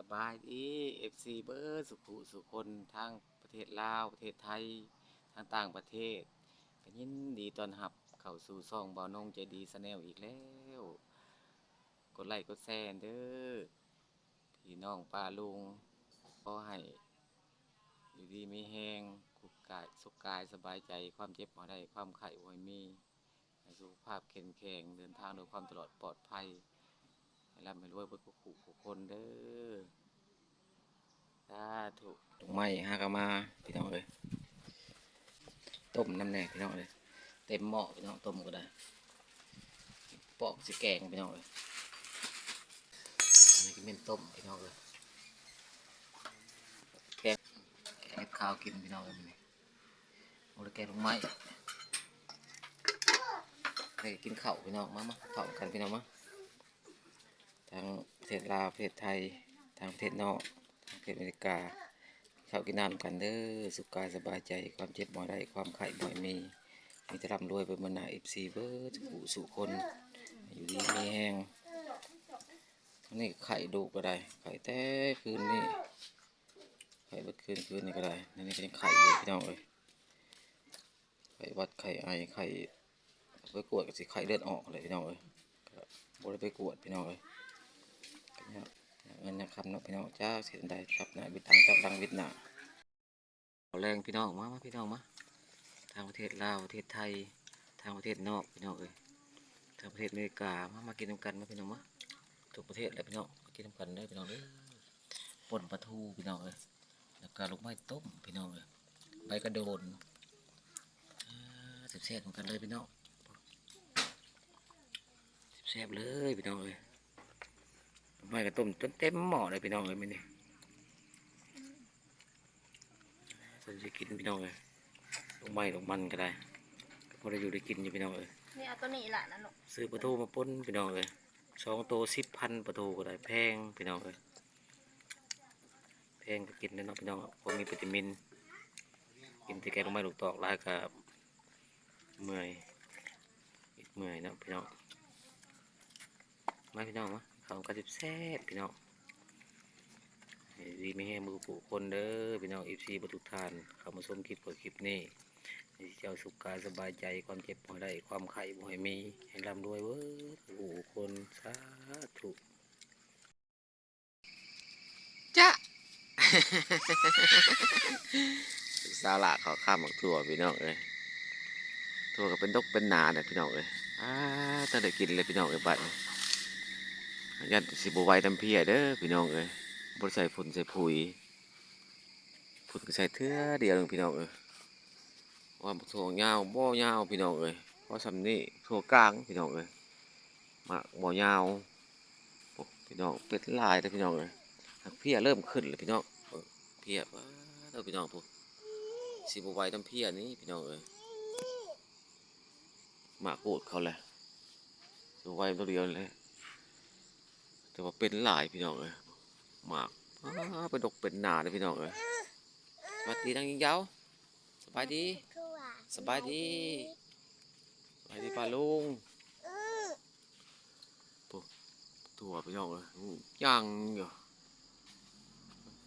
สบายดี FC เบอร์สุขุสุคนทางประเทศลาวประเทศไทยทางต่างประเทศก็ยินดีต้อนรับเข้าสู่ช่องบ่าวนงใจดีสแนลอีกแล้ว กดไลค์กดแชร์เด้อพี่น้องป้าลุงขอให้อยู่ดีมีแหงคุกกายสุขกายสบายใจความเจ็บบ่ได้ความไข้บ่ให้มีสุขภาพแข็งแรงเดินทางด้วยความตลอดปลอดภัย ให้ร่ำให้รวยเบิดทุกคู่ทุกคนเด้อสาธุตรงไม้หากนมาพี่น้องเอ้ยต้มน้ำแน่พี่น้องเอ้ยเต็มหม้อพี่น้องต้มก็ได้ปอกสิแกงพี่น้องเอ้ยอันนี้ก็เป็นต้มพี่น้องเอ้ยแกงแกงข้าวกินพี่น้องเอ้ยนี้โอ้ยแกงลงไม้ได้กินข้าวพี่น้องมามาข้าวกันพี่น้องมา ทางประเทศลาวประเทศไทยทางประเทศนอกทางประเทศอเมริกาเข้ากินน้ำกันเด้อสุขกายสบายใจความเจ็บบ่ได้ความไข้บ่ให้มีมีแต่ร่ำรวยไปบนหน้าเอฟซีเบิร์ดสุขสู่คน อยู่ดีมีแห้งนี้ไข่ดูก็ได้ ไข่แต่คืนนี้ไข่บัดคืนคืนนี้ก็ได้นี่ก็ยังไข่อยู่พี่น้องเอ้ยไข่วัดไข่ไอไข่ไปกวดกับสิไข่เลือดออกเลยพี่น้องเอ้ยบ่ได้ไปกวดพี่น้องเอ้ย เนี่ยเงินนะครับเนาะพี่น้องเจ้าเสียดายครับนะบิตังจับดังวิดหนาเอาแรงพี่น้องมามาพี่น้องมาทางประเทศลาวประเทศไทยทางประเทศนอกพี่น้องเอ้ยทางประเทศอเมริกามามากินน้ำกันมาพี่น้องมาทุกประเทศเลยพี่น้องกินน้ำกันได้พี่น้องเด้อป่นปลาทูพี่น้องเอ้ยแล้วก็ลูกไม้ต้มพี่น้องเอ้ยใบกระโดนอ่าแซ่บๆเหมือนกันเลยพี่น้องแซ่บเลยพี่น้องเอ้ย ไม่กระต้มจนเต็มหม้อเลยพี่น้องเลยมันนี่ฉันจะกินพี่น้องเลยลงไม้ลงมันก็ได้พอได้อยู่ได้กินอยู่พี่น้องเลยนี่เอาตัวนี้แหละนะลูกซื้อปลาทูมาป้นพี่น้องเลยสองตัวสิบพันปลาทูก็ได้แพงพี่น้องเลยแพงก็กินได้เนาะพี่น้องเพราะมีวิตามิน กินที่แกงลงไม้ลูกตอกหลายกับเมื่อยอีกเมื่อยเนาะพี่น้องมาพี่น้องมา เขาก็จะแซ่บพี่น้องให้ดีไม่แห้มือผู้คนเด้อพี่น้องอีซีบทุกทาน เข้ามาชมคลิปกดคลิปนี้ให้เจ้าสุขกายสบายใจความเจ็บบ่ได้ความไข้บ่ให้มีให้ร่ำรวยเว้อผู้คนสาธุจ้ะสาระเขาข้ามบักทั่วพี่น้องเอ้ยทั่วก็เป็นดกเป็นหนาเนี่ยพี่น้องเอ้ยอ้าถ้าได้กินเลยพี่น้องเอ้ยบัดนี้ ยันสิบไหว้น้ำเพียเด้อพี่น้องเอ้ยบดใส่ฝุ่นใส่ผุยฝุ่นใส่เทือเดียวพี่น้องเอ้ยว่าถั่วยาวบ่ยาวพี่น้องเอ้ยเพราะสำนี้ทั่วกลางพี่น้องเอ้ยมากบ่ยาวพี่น้องเป็ดลายแต่พี่น้องเอ้ยเพียเริ่มขึ้นเลยพี่น้องเพียว้าเด้อพี่น้องพวกสิบไหว้น้ำเพียนี่พี่น้องเอ้ยหมาโกดเขาแหละสิบไหวตัวเดียวเลย แต่ว่าเป็นหลายพี่น้องเอ้ยหมากอ้าเป็นดกเป็นหนาเลยพี่น้องเอ้ยสวัสดีนางยิงยาวสบายดี สบายดีสบายดีป้าลุงปุ๊บถั่วพี่น้องเอ้ยอู้ย่างอยู่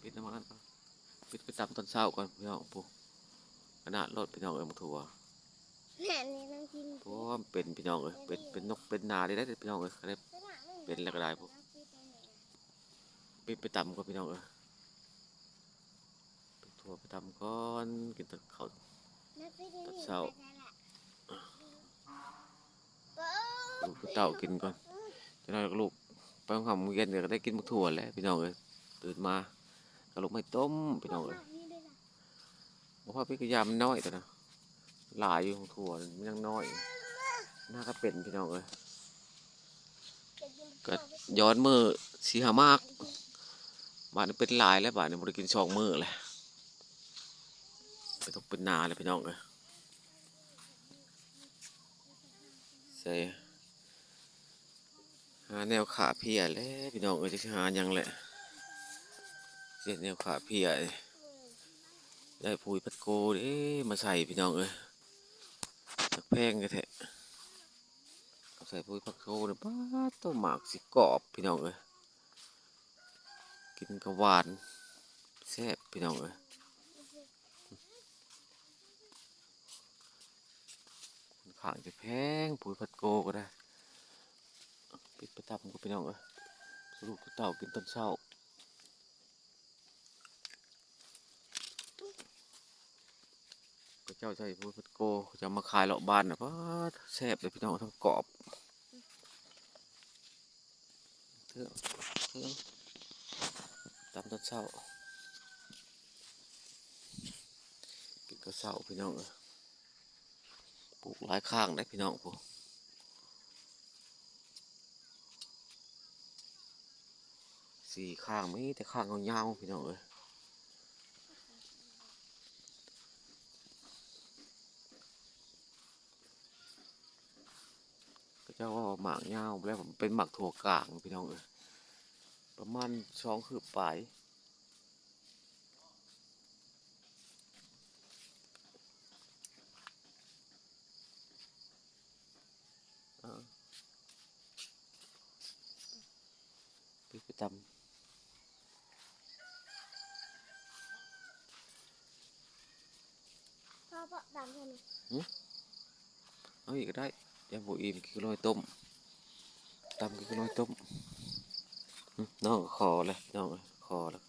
ปิดน้ำมันก่อนปิดไปตามตอนเช้าก่อนพี่น้องปุ๊บขนาดรถพี่น้องเอ้ยมังทัวแม่นี่ต้องกินเพราะว่ามันเป็นพี่น้องเอ้ยเป็นเป็นนกเป็นนาได้ได้พี่น้องเอ้ยก็ได้เป็นแล้วก็ได้พวก ไปไปตำก็พี่น้องเอ้ยไปทัวไปตำก่อนกินแตะเขาตัดเช้าลูกเต่ากินก่อนจะได้ลูกไปห้องคำเย็นเดี๋ยวก็ได้กินมักถั่วแล้วพี่น้องเอ้ยตื่นมาก็ลูกไม่ต้มพี่น้องเอ้ยบอกว่าพี่กระยามนน้อยแต่นะหลายอยู่ของถั่วมันยังน้อยน่าก็เป็นพี่น้องเอ้ยก็ย้อนมือสีหามาก บาทนี้เป็นลายแล้วบาทนี้บริกินสองมือเลยไปต้องเป็นนาเลยพี่น้องเลยใส่หาแนวขาเพียแล้วพี่น้องเอ้ยจะหายังแหละเสียแนวขาเพียได้ปุยพัดโกเด้มาใส่พี่น้องเอ้ยจักแพงกันแท้ใส่ปุยพัดโกเนี่ยป้าตัวหมากสิกรอบพี่น้องเอ้ย กินกระหวานแซ่บพี่น้องเอ้ยขางจะแพงปุ๋ยพัดโกก็ได้ปิดประทับก็พี่น้องเอ้ยลูกเต่ากินตอนเช้าพระเจ้าใส่ปุ๋ยพัดโกจะมาขายเลาะบ้านนะเพราะแซ่บเลยพี่น้องทั้งกรอบเทื่องเทื่อง ตามตอนเช้ากินกระเช้าพี่น้องเอ้ยปลูกหลายข้างได้พี่น้องผมสี่ข้างไมีแต่ข้างยาวๆพี่น้องเอ้ยก็เจ้าว่าหมากยาวแล้วผมเป็นหมากถั่วกลางพี่น้องเอ้ย ประมาณสองคืบปลายอ่าไปไปตำพ่อพ่อดำใช่ไหมเอาอีกก็ได้ยำบัวอิ่มกินร้อยต้มตำกินร้อยต้มอืม น้องคอเลยน้องเอ้ยคอแล้ว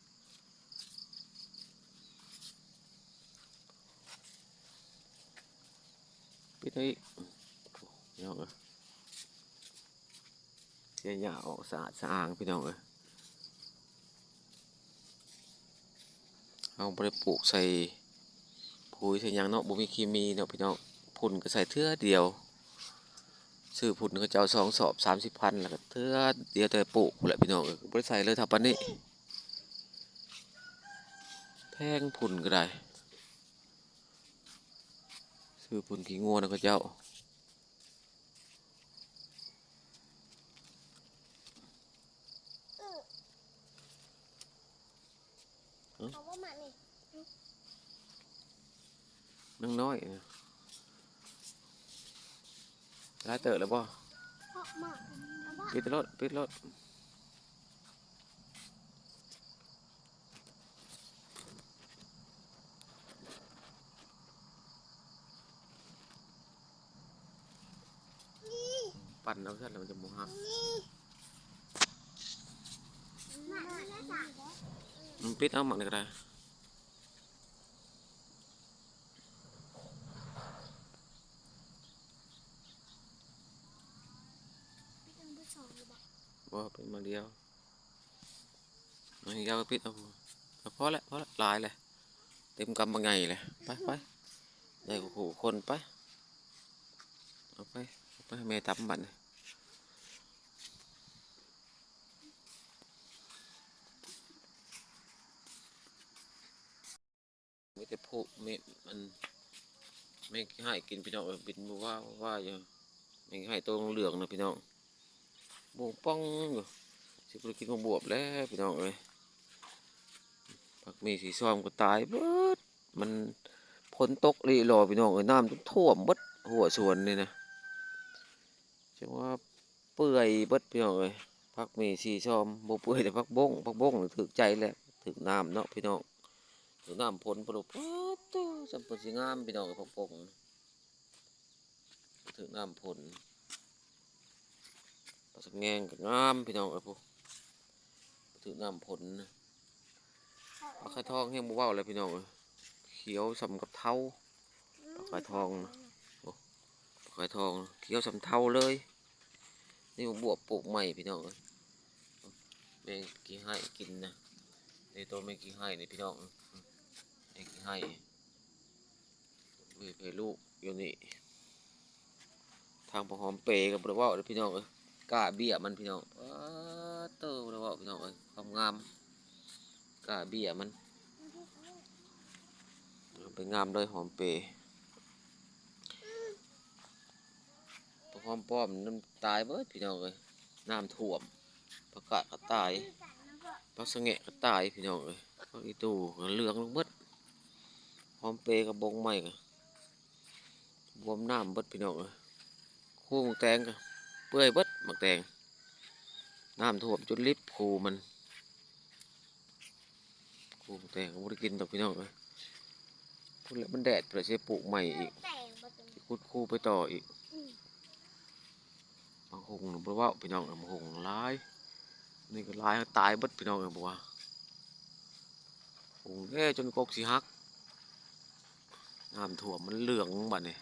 ปิดให้อีกน้องเอ้ยเสียหยาออกสะอาดสะอางพี่น้องเอ้ยเอาไปปลูกใส่ปุ๋ยใส่ยางเนาะบ่มีเคมีเนาะพี่น้องพุ่นก็ใส่เทื่อเดียว ซื้อผุนเขาจะเอาสองสอบสามสิบพันแล้วก็เทื่อเดียวแต่ปลูกพุ่นแหละพี่น้องเออบริใส่เลยทับปันนี้แพงผุนก็ได้ซื้อผุนขี้งัวนะเขาเจ้าเขาว่ามานี่นังน้อย นะร้ายเตอะแล้วบ่พ่อมาเอาว่าปิดรถปิดรถปั่นเอาซะแล้วมันจะโมหักมานี่นะจ๊ะอืมปิดเอาหมักนี่ก็ได้ พี่ต้องไปสอนอยู่บ่ บ่เป็นมาเดียวมันยาวปิดเอาเอาพอแล้วพอแล้วหลายเลยเต็มกำบางไงเลยไปไปได้กูขู่คนไปเอาไปเอาไปให้แม่ตำบัดนี่มีแต่ผู้เมมันแม่ให้กินพี่น้องบินมาว่าว่าอยู่แม่ให้ตัวเหลืองนะพี่น้อง บวป้องอยู่สิบกินของบวบแล้วพี่น้องเอ้ยผักมีสีซ้อมก็ตายเบิดมันฝนตกรีรอพี่น้องเอ้ยน้ำท่วมเบิดหัวสวนนี่นะจังว่าเปื่อยเบิดพี่น้องเอ้ยผักมีสีซ้อมบ่เปื่อยแต่ผักบงผักบงถึกใจแล้วถึกน้ำเนาะพี่น้องถึกน้ำฝนปลุกป๊าดโตจำเป็นสิงามพี่น้องผักบงถึกน้ำฝน ปลาสักแงงก็งามพี่น้องเอ้ยพวกถือน้ำผลปลาไข่ทองเฮียงบ่เว้าเลยพี่น้องเอ้ยเขียวสำกับเท้าปลาไข่ทองปลาไข่ทองเขียวสำเท้าเลย นี่ผมบวบปลูกใหม่พี่น้องเอ้ยแมงกี่ให้กินนะในตัวแมงกี่ให้นี่พี่น้องอืมแมงกี่ให้เว้ยลูกอยู่นี่ทางปะหอมเปย์กับบริวารเลยพี่น้องเอ้ย กล้าเบี้ยมันพี่น้องอ้าเต้าบริวาพี่น้องเอ้ยความงามกล้าเบี้ยมันเอาไปงามเลยหอมเปย์ปะหอมป้อมน้ำตายเบิดพี่น้องเอ้ยน้ำท่วมประกาศก็ตายปลาสะแงะก็ตายพี่น้องเอ้ยปลาอีตูก็เหลืองลงเบิดหอมเปย์กับบงใหม่ก็บวมน้ำเบิดพี่น้องเอ้ยคู่มักแตงก็เปื่อยเบิด หมักแตงน้ำท่วมจนลิบคูมันลูกแต่ก็บ่ได้กินดอกพี่น้องเอ้ยพูดแล้วมันแดดเพื่อสิปลูกใหม่อีกแต่งบ่เป็นสิขุดคู่ไปต่ออีกบางหงบ่เว้าพี่น้องเอ้ยบางหงหลายนี่ก็หลายตายบิดพี่น้องเอ้ยบ่ว่าหงแก่จนกกสิหักน้ำท่วมมันเหลืองบัดนี้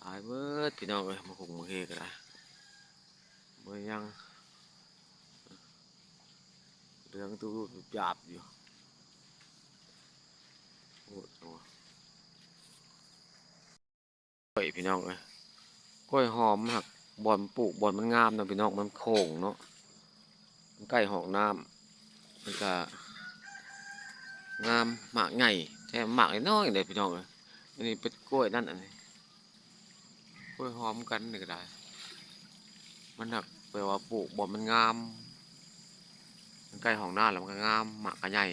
ตายเบิดพี่น้องเอ้ยบางหงบางเฮก็ได้บ่ยังเหลืองตูดหยาบอยู่โอ้โหเฮ้ยพี่น้องเอ้ยกล้วยหอมหักบอนปลูกบอนมันงามนะพี่น้องมันโค้งเนาะมันใกล้หอกน้ำมันก็งามหมากใหญ่แถมหมากน้อยๆเลยพี่น้องเอ้ยอันนี้เป็นกล้วยนั่นอันนี้กล้วยหอมกันนี่ก็ได้มันหัก แปลว่าปลูกบอมันงาม มันใกล้ห้องน้าแล้วมันก็งามหมากก็ใหญ่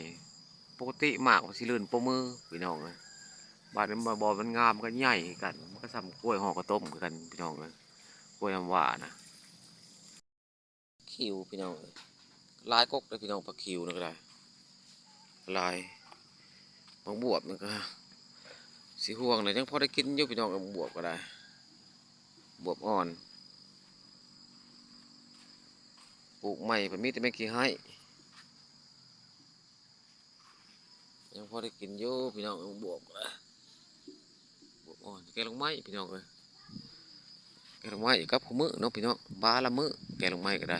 ปกติหมากมันสิลื่นปมือพี่น้องเลยบาดนี้บอมันงามมันก็ใหญ่กันมันก็ซ้ำกล้วยห่อกระต้มกันพี่น้องเลยกล้วยน้ำหวานนะคิวพี่น้องเลยลายกกเลยพี่น้องปลาคิวนี่ก็ได้ลายบางบวบมันก็สีห่วงเลยยังพอได้กินอยู่พี่น้องกับบวบก็ได้ บวบอ่อน ป ลูกใหม่ผมมีแต่ไม่กี่ให้ยังพอได้กินอยู่พี่น้องบวกนะบวกอ่อนแกลงไม้พี่น้องเอ้ยแกลงไม้กับขมือเนาะพี่น้องบาละมือแกลงไม้ก็ได้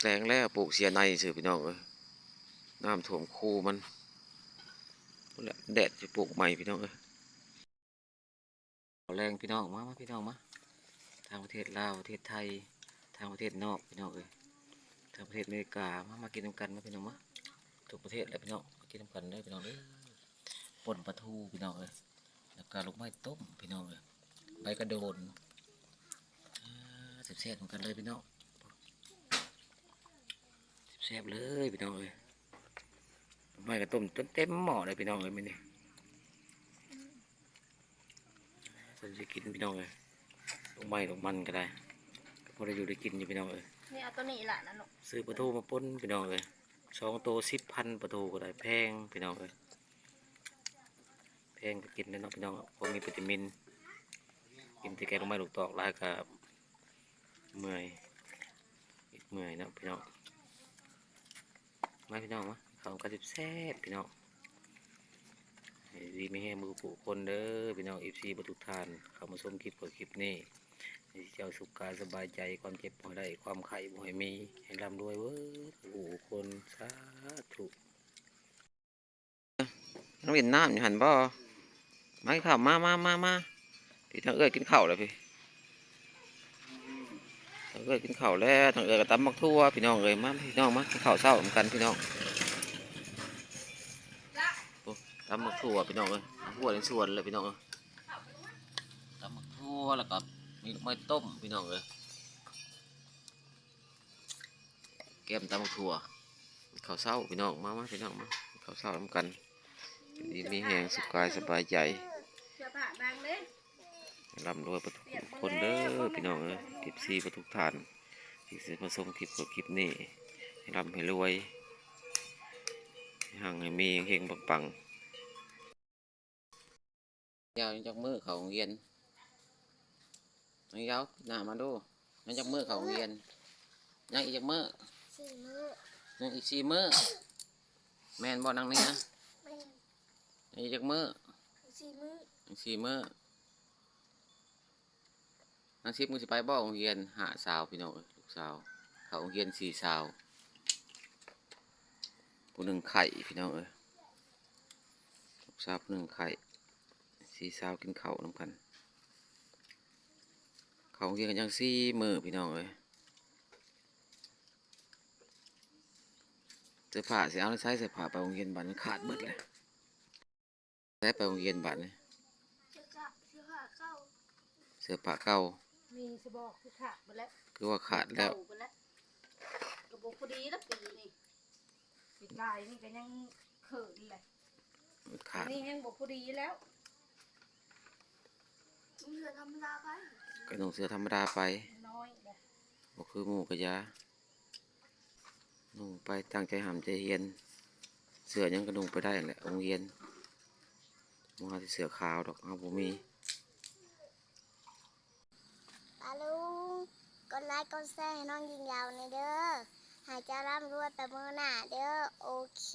แตงแล้วปลูกเสียในสื่อพี่น้องเอ้ยน้ำท่วมคูมันแหละแดดจะปลูกใหม่พี่น้องเอ้ย แรงพี่น้องมามาพี่น้องมาทางประเทศลาวประเทศไทย ทางประเทศนอกพี่น้องเอ้ยทางประเทศอเมริกามามากินน้ำกันมาพี่น้องมาทุกประเทศเลยพี่น้องกินน้ำกันได้พี่น้องเด้อป่นปลาทูพี่น้องเอ้ยแล้วก็ลูกไม้ต้มพี่น้องเอ้ยใบกระโดนอ่าแซ่บๆเหมือนกันเลยพี่น้องแซ่บเลยพี่น้องเอ้ยลูกไม้กระต้มจนเต็มหม้อเลยพี่น้องเอ้ยมื้อนี้ นจะกินพี่น้องเลยลงไม้ลงมันก็ได้ก็พอได้อยู่ได้กินอยู่พี่น้องเลยนี่เอาตัวนี้แหละนะหนูซื้อปลาทูมาป้นพี่น้องเลยสองตัวสิบพันปลาทูก็ได้แพงพี่น้องเลยแพงก็กินได้เนาะพี่น้องเพราะมีวิตามิน กินแต่แกงลงไม้ลูกตอกหลายกับเมื่อยอีกเมื่อยเนาะพี่น้องมาพี่น้องมาเขาก็จะแซ่บพี่น้องให้ ดีไม่ให้มือผู้คนเด้อพี่น้องเอีซีบทุกท่านเข้ามาชมคลิปกดคลิปนี้ให้เจ้าสุขกายสบายใจความเจ็บบ่ได้ความไข่บ่ให้มีให้ร่ำรวยเว้อผู้คนสาธุน้องเห็นน้ำอยู่หันบ่มาข้าวมามามามาพี่ทางเอ้ยกินข้าวเลยพี่ทางเอ้ยกินข้าวแล้วทางเอ้ยก็ตำบักทั่วพี่น้องเอ้ยมาพี่น้องมากินข้าวเช้าเหมือนกันพี่น้อง ตำมักทั่วพี่น้องเอ้ยทั่วในสวนเลยพี่น้องเอ้ยตำมักทั่วแล้วก็มีลูกไม้ต้มพี่น้องเอ้ยแกมตำมักทั่วข้าวเศร้าพี่น้องมามาพี่น้องมาข้าวเศร้าทำกันดีมีแหงสุขกายสบายใจเสื้อผ้าบางเลยร่ำรวยประทุกคนเด้อพี่น้องเอ้ยกิบซีประทุกท่านที่สิมาชมคลิปกับคลิปนี้ให้ร่ำให้รวยให้หังให้มีเฮงปังๆาวจากมือเขาเรียนยังยาวหน้ามาดูยังจากมือเขาเรียนยังอีกจากมือสี่มื้อยังอีกสี่มือแมนบ่นังนี่นะนยังอีกจากมือสี่มื้อสี่มือนังสิบมือสิไปบ่โรงเรียนหาสาวพี่น้องลูกสาว เขาโรงเรียนสี่สาวผู้หนึ่งไข่พี่น้องเอ้ยลูกสาวผู้หนึ่งไข่ สี่สาวกินข้าวนำกัน เขาโรงเรียนกันยังสี่มือพี่น้องเอ้ยเสื้อผ้าสิเอาใช้เสื้อผ้าไปโรงเรียนบัตรขาดเบิดเลยใช้ไปโรงเรียนบัตรนี่เสื้อกะเสื้อผ้าเข้าเสื้อผ้าเก่ามีสบอกคือขาดไปแล้วคือว่าขาดแล้วเก่าไปแล้วกระบอกพอดีแล้วปีนี่ปีกายนี่ก็ยังเขินเลยขาดนี่ยังบอกพอดีแล้ว เสื้อธรรมดาไปก็ต้องเสื้อธรรมดาไปน้อยเลยบ่คือหมู่กะยานุ่งไปตั้งใจหำใจเฮียน เสือยังก็นุ่งไปได้แหละโรงเรียนมว่าที่เสือขาวดอกเอาบ่มีปาลุงกดไลค์กดแชร์ให้น้องยิงยาวในอยเด้อหายใจร่ำรวยไปเมื่อหน้าเด้อโอเค